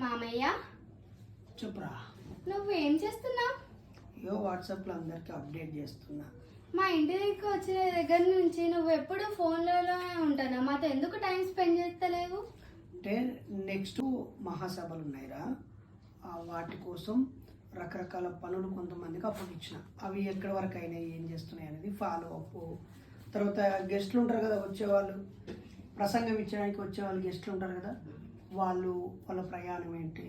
మామయ్య. చెప్పురా. నువ్వేం చేస్తున్నావు? ఇయో వాట్సాప్లో అందరికీ అప్డేట్ చేస్తున్నా. మా ఇంటి దగ్గరికి వచ్చిన దగ్గర నుంచి నువ్వు ఎప్పుడు ఫోన్లలోనే ఉంటానా? మాతో ఎందుకు టైం స్పెండ్ చేస్తలేవు? అంటే నెక్స్ట్ మహాసభలు ఉన్నాయిరా. ఆ వాటి కోసం రకరకాల పనులు కొంతమందికి అప్పగించిన అవి ఎక్కడి వరకు అయినాయి ఏం చేస్తున్నాయి అనేది ఫాలో అప్ తర్వాత గెస్ట్లు ఉంటారు కదా వచ్చేవాళ్ళు. ప్రసంగం ఇచ్చడానికి వచ్చేవాళ్ళు గెస్ట్లు ఉంటారు కదా. వాళ్ళు వాళ్ళ ప్రయాణం ఏంటి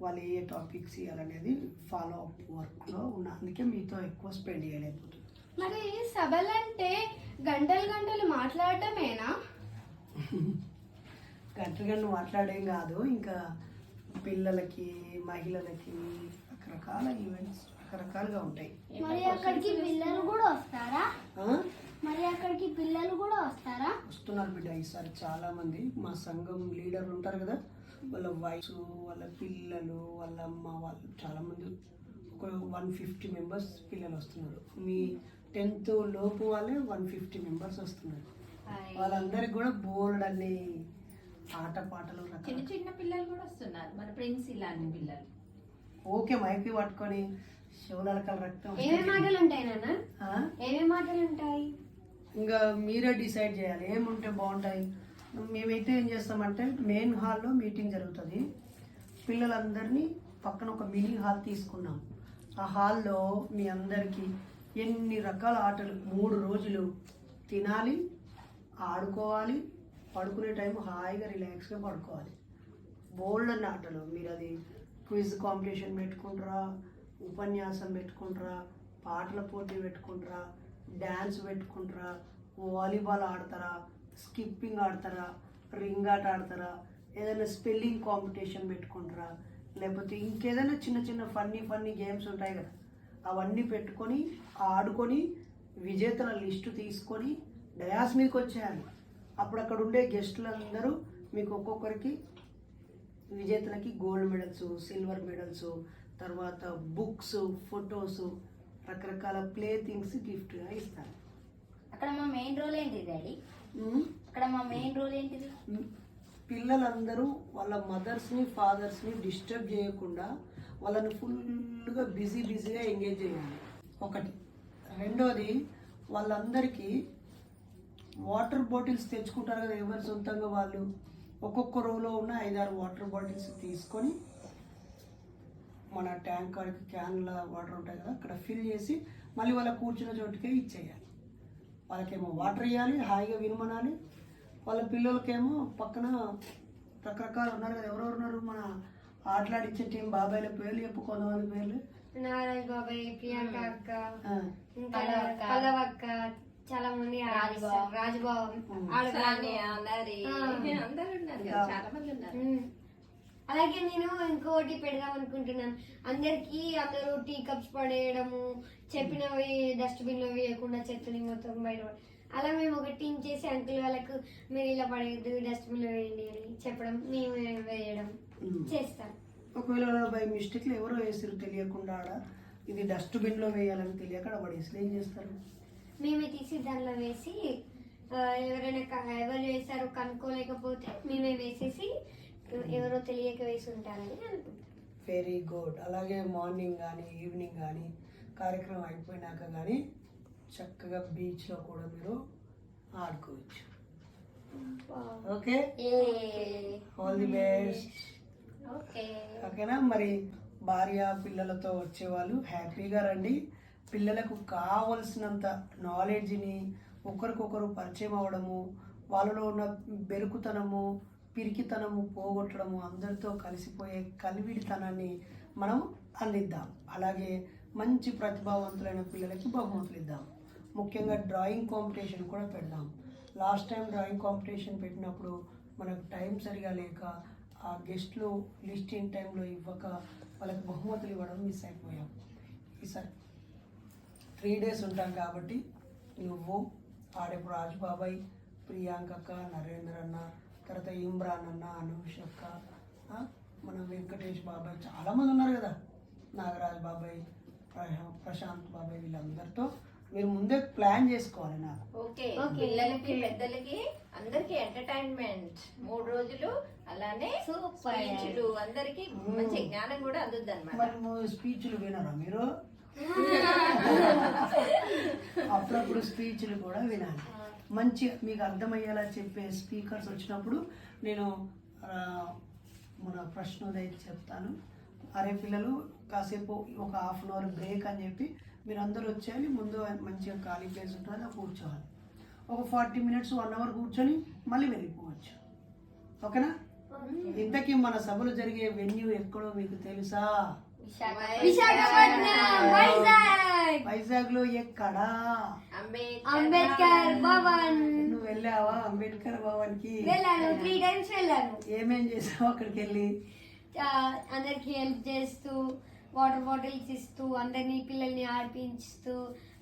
వాళ్ళు ఏ టాపిక్స్ ఇవ్వాలనేది ఫాలో అప్ వర్క్లో ఉన్న అందుకే మీతో ఎక్కువ స్పెండ్ చేయలేకపోతుంది మరి సభలంటే గంటలు గంటలు మాట్లాడటమేనా? గంటలు గంటలు మాట్లాడేం కాదు ఇంకా పిల్లలకి మహిళలకి రకరకాల ఈవెంట్స్ రకరకాలుగా ఉంటాయి. మరి అక్కడికి పిల్లలు కూడా వస్తారా? ఆ? మరి అక్కడికి పిల్లలు కూడా వస్తారా? వస్తున్నారు బిడ్డ ఈసారి చాలా మంది. మా సంఘం లీడర్లు ఉంటారు కదా వాళ్ళ వైఫ్ వాళ్ళ పిల్లలు వాళ్ళ అమ్మ వాళ్ళు చాలా మంది. ఒక వన్ ఫిఫ్టీ మెంబర్స్ పిల్లలు వస్తున్నారు. మీ టెన్త్ లోపు వాళ్ళే వన్ ఫిఫ్టీ మెంబర్స్ వస్తున్నారు. వాళ్ళందరికి కూడా బోర్డ్ అన్ని ఆట పాటలు చిన్న చిన్న పిల్లలు కూడా వస్తున్నారు. మన ప్రిన్స్ ఇలాంటి పిల్లలు? ఓకే మైకి పట్టుకొని శివలకల రక్తం ఏమేమి మాటలు ఉంటాయి నాన్న? ఏమేమి మాటలు ఉంటాయి? ఇంకా మీరే డిసైడ్ చేయాలి. ఏముంటే బాగుంటాయి. మేమైతే ఏం చేస్తామంటే మెయిన్ హాల్లో మీటింగ్ జరుగుతుంది. పిల్లలందరినీ పక్కన ఒక మినీ హాల్ తీసుకున్నాం. ఆ హాల్లో మీ అందరికీ ఎన్ని రకాల ఆటలు మూడు రోజులు తినాలి ఆడుకోవాలి పడుకునే టైం హాయిగా రిలాక్స్గా పడుకోవాలి. బోల్డ్ అన్న ఆటలు. మీరు అది క్విజ్ కాంపిటీషన్ పెట్టుకుంటారా ఉపన్యాసం పెట్టుకుంటారా పాటల పోటీ పెట్టుకుంటారా డ్యాన్స్ పెట్టుకుంటారా? వాలీబాల్ ఆడతారా? స్కిప్పింగ్ ఆడతారా? రింగ్ ఆట ఆడతారా? ఏదైనా స్పెల్లింగ్ కాంపిటీషన్ పెట్టుకుంటారా? లేకపోతే ఇంకేదైనా చిన్న చిన్న ఫన్నీ ఫన్నీ గేమ్స్ ఉంటాయి కదా అవన్నీ పెట్టుకొని ఆడుకొని విజేతల లిస్టు తీసుకొని డయాస్ మీదకి వచ్చేయాలి. అప్పుడు అక్కడ ఉండే గెస్టులందరూ మీకు ఒక్కొక్కరికి విజేతలకి గోల్డ్ మెడల్స్ సిల్వర్ మెడల్స్ తర్వాత బుక్స్ ఫొటోస్ రకరకాల ప్లే థింగ్స్ గిఫ్ట్గా ఇస్తారు. అక్కడ మా మెయిన్ రోల్ ఏంటి డాడీ? అక్కడ మా మెయిన్ రోల్ ఏంటిది? పిల్లలందరూ వాళ్ళ మదర్స్ని ఫాదర్స్ని డిస్టర్బ్ చేయకుండా వాళ్ళని ఫుల్గా బిజీ బిజీగా ఎంగేజ్ చేయాలి. ఒకటి. రెండోది వాళ్ళందరికీ వాటర్ బాటిల్స్ తెచ్చుకుంటారు కదా ఎవరు సొంతంగా వాళ్ళు? ఒక్కొక్క రోలో ఉన్న ఐదారు వాటర్ బాటిల్స్ తీసుకొని మన ట్యాంక్ కాడికి క్యాన్ల వాటర్ ఉంటాయి కదా అక్కడ ఫిల్ చేసి మళ్ళీ వాళ్ళ కూర్చున్న చోటుకే ఇచ్చేయాలి. వాళ్ళకేమో వాటర్ ఇవ్వాలి హాయిగా వినుమనాలి. వాళ్ళ పిల్లలకేమో పక్కన రకరకాలు ఉన్నారు కదా ఎవరెవరు ఉన్నారు? మన ఆటలాడించే టీం బాబాయ్ల పేర్లు చెప్పు కొంతమంది పేర్లు. నారాయణ బాబాయ్ ప్రియాంక అక్క చాలా మంది. అందరూ. ఉన్నారు కదా చాలా మంది ఉన్నారు. అలాగే నేను ఇంకోటి పెడదాం అనుకుంటున్నాను. అందరికి అందరూ టీ కప్స్ పడేయడము చెప్పినవి డస్ట్బిన్లో వేయకుండా చెత్తని మొత్తం బయట అలా మేము ఒక టీం చేసి అంకుల్ వాళ్ళకు మీరు ఇలా పడేయద్దు డస్ట్బిన్లో వేయండి అని చెప్పడం మేము వేయడం. చేస్తాం. ఒకవేళ బై మిస్టేక్లో ఎవరో వేసారు తెలియకుండా ఆడ ఇది డస్ట్బిన్లో వేయాలని తెలియక ఆడ పడేసి ఏం చేస్తారు? మేమే తీసి దానిలో వేసి ఎవరైనా ఎవరు వేసారో కనుక్కోలేకపోతే మేమే వేసేసి ఎవరో తెలియక వేసి ఉంటారని అనుకుంటాం వెరీ గుడ్ అలాగే మార్నింగ్ కానీ ఈవినింగ్ కానీ కార్యక్రమం అయిపోయినాక కానీ చక్కగా బీచ్లో కూడా మీరు ఆడుకోవచ్చు. Okay? All the best okay. ఓకేనా? మరి భార్య పిల్లలతో వచ్చేవాళ్ళు హ్యాపీగా రండి. పిల్లలకు కావలసినంత నాలెడ్జ్ని ఒకరికొకరు పరిచయం అవ్వడము వాళ్ళలో ఉన్న బెరుకుతనము పిరికితనము పోగొట్టడము అందరితో కలిసిపోయే కలివిడితనాన్ని మనం అందిద్దాం. అలాగే మంచి ప్రతిభావంతులైన పిల్లలకి బహుమతులు ఇద్దాం. ముఖ్యంగా డ్రాయింగ్ కాంపిటీషన్ కూడా పెడదాం. లాస్ట్ టైం డ్రాయింగ్ కాంపిటీషన్ పెట్టినప్పుడు మనకు టైం సరిగా లేక ఆ గెస్ట్లు లిస్ట్ ఇన్ టైంలో ఇవ్వక వాళ్ళకి బహుమతులు ఇవ్వడం మిస్ అయిపోయాం. ఈసారి త్రీ డేస్ ఉంటాం కాబట్టి నువ్వు ఆడేపు రాజుబాబాయ్ ప్రియాంక అక్క నరేంద్ర అన్న తర్వాత ఇమ్రాన్ అన్న అనూష్ అక్క మన వెంకటేష్ బాబాయ్ చాలామంది ఉన్నారు కదా. నాగరాజ్ బాబాయ్ ప్ర- ప్రశాంత్ బాబాయ్ వీళ్ళందరితో మీరు ముందే ప్లాన్ చేసుకోవాలి నాకు. ఓకే. ఓకే, పిల్లలకి. పెద్దలకి అందరికి ఎంటర్టైన్మెంట్. మూడు రోజులు అలానే. స్పీచ్లు అందరికి మంచి జ్ఞానం కూడా అందుద్ది అనమాట మరి స్పీచ్లు వినరా మీరు? అప్పుడప్పుడు స్పీచ్లు కూడా వినాలి. మంచి మీకు అర్థమయ్యేలా చెప్పే స్పీకర్స్ వచ్చినప్పుడు నేను మన ప్రశ్నోదయ చెప్తాను. అరే పిల్లలు కాసేపు ఒక హాఫ్ అన్ అవర్ బ్రేక్ అని చెప్పి మీరు అందరూ వచ్చేయాలి. ముందు మంచిగా ఖాళీ ప్లేస్ ఉంటుంది కూర్చోవాలి. ఒక ఫార్టీ మినిట్స్ వన్ అవర్ కూర్చొని మళ్ళీ వెళ్ళిపోవచ్చు. ఓకేనా? ఇంతకీ మన సభలు జరిగే వెన్యూ ఎక్కడో మీకు తెలుసా? విశాఖపట్నం. వైజాగ్ వైజాగ్. లో ఎక్కడా? అంబేద్కర్ భవన్. నువ్వు వెళ్ళావా? అంబేద్కర్ భవన్కి వెళ్ళాను త్రీ టైమ్స్ వెళ్ళాను. ఏమేం చేసావు అక్కడికి వెళ్ళి అందరికి హెల్ప్ చేస్తూ వాటర్ బాటిల్స్ ఇస్తూ అందరినీ పిల్లల్ని ఆడిపించుతూ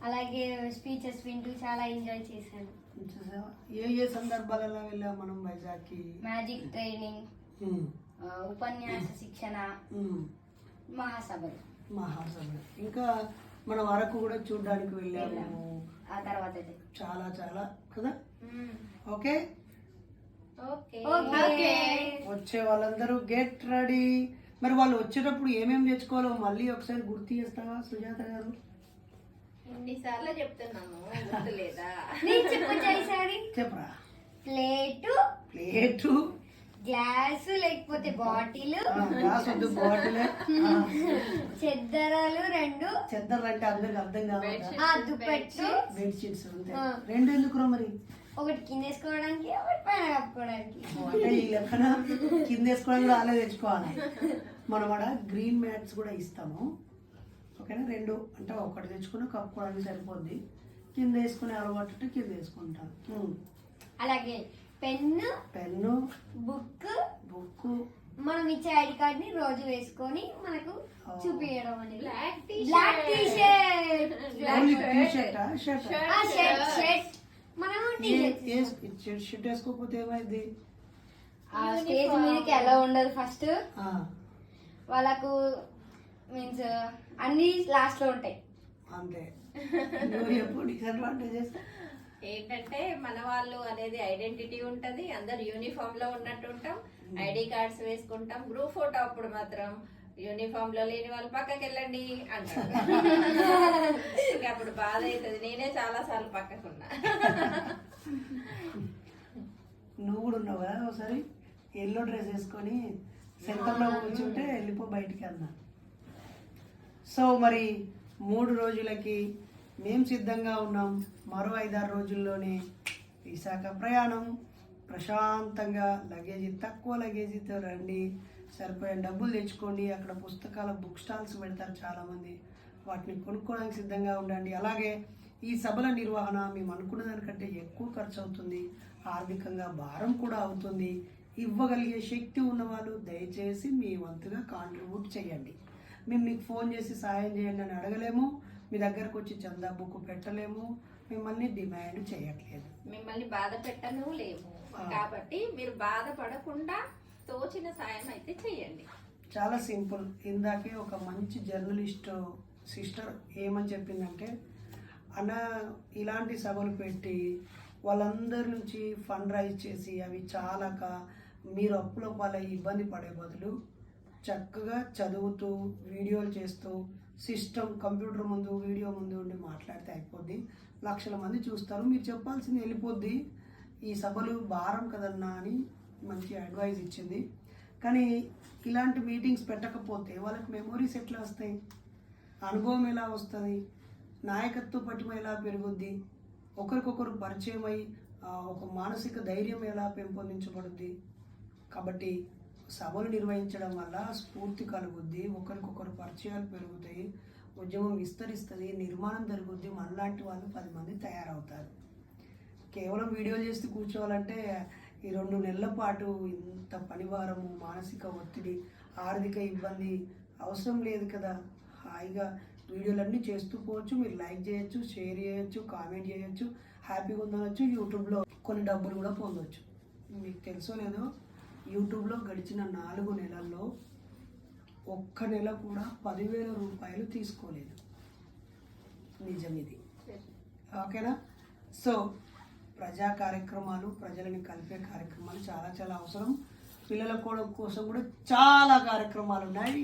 అలాగే స్పీచెస్ వింటూ చాలా ఎంజాయ్ చేశాను. చూసావా? ఏ ఏ సందర్భాలలో వెళ్ళావు మనం వైజాగ్కి మ్యాజిక్ ట్రైనింగ్ ఉపన్యాస శిక్షణ మహాసభలు. మహాసభ ఇంకా మనం అరకు కూడా చూడడానికి వెళ్ళాము. ఆ తర్వాత అయితే. చాలా చాలా కదా? ఓకే? ఓకే. ఓకే. వచ్చే వాళ్ళందరూ గెట్ రెడీ. మరి వాళ్ళు వచ్చేటప్పుడు ఏమేమి తెచ్చుకోవాలో మళ్ళీ ఒకసారి గుర్తు చేస్తావా సుజాత గారు? ఎన్నిసార్లు చెప్తున్నాను ఈసారి? చెప్పరా? ప్లేటు ప్లేటు గ్లాసు లేకపోతే బాటిల్. గ్లాస్ వద్దు బాటిల్. చెద్దరాలు రెండు. చెద్దర్లు అంటే అందరికి అర్థం కావాలి బెడ్షీట్స్ ఉంటాయి ఆ. రెండు ఎందుకురా మరి? ఒకటి కింద వేసుకోవడానికి ఒకటి పైన కప్పుకోవడానికి. అంటే ఈ లెక్కన కింద వేసుకోవడానికి కూడా అలాగే తెచ్చుకోవాలి. మనం అక్కడ గ్రీన్ మ్యాట్స్ కూడా ఇస్తాము. ఓకేనా? రెండు. అంటే ఒకటి తెచ్చుకుని కప్పుకోవడానికి సరిపోద్ది. కింద వేసుకునే అలవాటు కింద వేసుకుంటాం. అలాగే. పెన్ను పెన్ను బుక్ బుక్ మనం ఇచ్చే ఐడి కార్డ్ని రోజు వేసుకొని మనకు చూపించడం అనేది. Black black T shirt only T షర్టా shirt shirt మనము టీ షర్ట్ షర్ట్ వేసుకోకపోతే ఏమైంది? ఆ స్టేజ్ మీదకి ఎలా ఉండదు ఫస్ట్. ఆ, వాళ్ళకు మీన్స్ అన్ని లాస్ట్లో ఉంటాయి. అంతే. నువ్వు ఎప్పుడు డిసడ్వాంటేజెస్ ఏంటంటే మన వాళ్ళు అనేది ఐడెంటిటీ ఉంటది అందరు యూనిఫామ్లో ఉన్నట్టు ఉంటాం ఐడి కార్డ్స్ వేసుకుంటాం గ్రూప్ ఫోటో అప్పుడు మాత్రం యూనిఫామ్లో లేని వాళ్ళు పక్కకి వెళ్ళండి అంటారు అప్పుడు బాధ అవుతుంది. నేనే చాలా సార్లు పక్కకున్నా. నువ్వు కూడా ఉన్నావు కదా ఒకసారి? ఎల్లో డ్రెస్ వేసుకొని సెంటర్లో కూర్చుంటే వెళ్ళిపో బయటికి అన్నా. సో మరి మూడు రోజులకి మేము సిద్ధంగా ఉన్నాం. మరో ఐదారు రోజుల్లోనే విశాఖ ప్రయాణం ప్రశాంతంగా లగేజీ తక్కువ లగేజీతో రండి. సరిపోయే డబ్బులు తెచ్చుకోండి. అక్కడ పుస్తకాల బుక్ స్టాల్స్ పెడతారు చాలామంది. వాటిని కొనుక్కోవడానికి సిద్ధంగా ఉండండి. అలాగే ఈ సభల నిర్వహణ మేము అనుకున్న దానికంటే ఎక్కువ ఖర్చు అవుతుంది ఆర్థికంగా భారం కూడా అవుతుంది. ఇవ్వగలిగే శక్తి ఉన్నవాళ్ళు దయచేసి మీ వంతుగా కాంట్రిబ్యూట్ చేయండి. మేము మీకు ఫోన్ చేసి సాయం చేయండి అని అడగలేము. మీ దగ్గరకు వచ్చి చందా బుక్ పెట్టలేము. మిమ్మల్ని డిమాండ్ చేయట్లేదు. మిమ్మల్ని బాధ పెట్టను లేము. కాబట్టి మీరు బాధపడకుండా తోచిన సాయం అయితే చెయ్యండి. చాలా సింపుల్. ఇందాకే ఒక మంచి జర్నలిస్ట్ సిస్టర్ ఏమని చెప్పిందంటే అన్న ఇలాంటి సభలు పెట్టి వాళ్ళందరి నుంచి ఫండ్ రైజ్ చేసి అవి చాలక మీరు అప్పుల పాలై ఇబ్బంది పడే బదులు చక్కగా చదువుతూ వీడియోలు చేస్తూ సిస్టమ్ కంప్యూటర్ ముందు వీడియో ముందు ఉండి మాట్లాడితే అయిపోద్ది. లక్షల మంది చూస్తారు. మీరు చెప్పాల్సింది వెళ్ళిపోద్ది. ఈ సభలు భారం కదన్నా అని మంచి అడ్వైజ్ ఇచ్చింది. కానీ ఇలాంటి మీటింగ్స్ పెట్టకపోతే వాళ్ళకి మెమొరీస్ ఎట్లా వస్తాయి? అనుభవం ఎలా వస్తుంది? నాయకత్వ పటిమ ఎలా పెరుగుద్ది? ఒకరికొకరు పరిచయం అయి ఒక మానసిక ధైర్యం ఎలా పెంపొందించబడుద్ది? కాబట్టి సభలు నిర్వహించడం వల్ల స్ఫూర్తి కలుగుద్ది ఒకరికొకరు పరిచయాలు పెరుగుతాయి ఉద్యమం విస్తరిస్తుంది నిర్మాణం జరుగుద్ది మనలాంటి వాళ్ళు పది మంది తయారవుతారు. కేవలం వీడియోలు చేస్తూ కూర్చోవాలంటే ఈ రెండు నెలల పాటు ఇంత పనివారము మానసిక ఒత్తిడి ఆర్థిక ఇబ్బంది అవసరం లేదు కదా. హాయిగా వీడియోలన్నీ చేస్తూ పోవచ్చు మీరు లైక్ చేయొచ్చు షేర్ చేయొచ్చు కామెంట్ చేయొచ్చు హ్యాపీగా ఉందనొచ్చు యూట్యూబ్లో కొన్ని డబ్బులు కూడా పొందొచ్చు. మీకు తెలుసో లేదో యూట్యూబ్లో గడిచిన నాలుగు నెలల్లో ఒక్క నెల కూడా పదివేల రూపాయలు తీసుకోలేదు. నిజం ఇది ఓకేనా? సో ప్రజా కార్యక్రమాలు ప్రజలని కలిపే కార్యక్రమాలు చాలా చాలా అవసరం. పిల్లల కోసం కూడా చాలా కార్యక్రమాలు ఉన్నాయి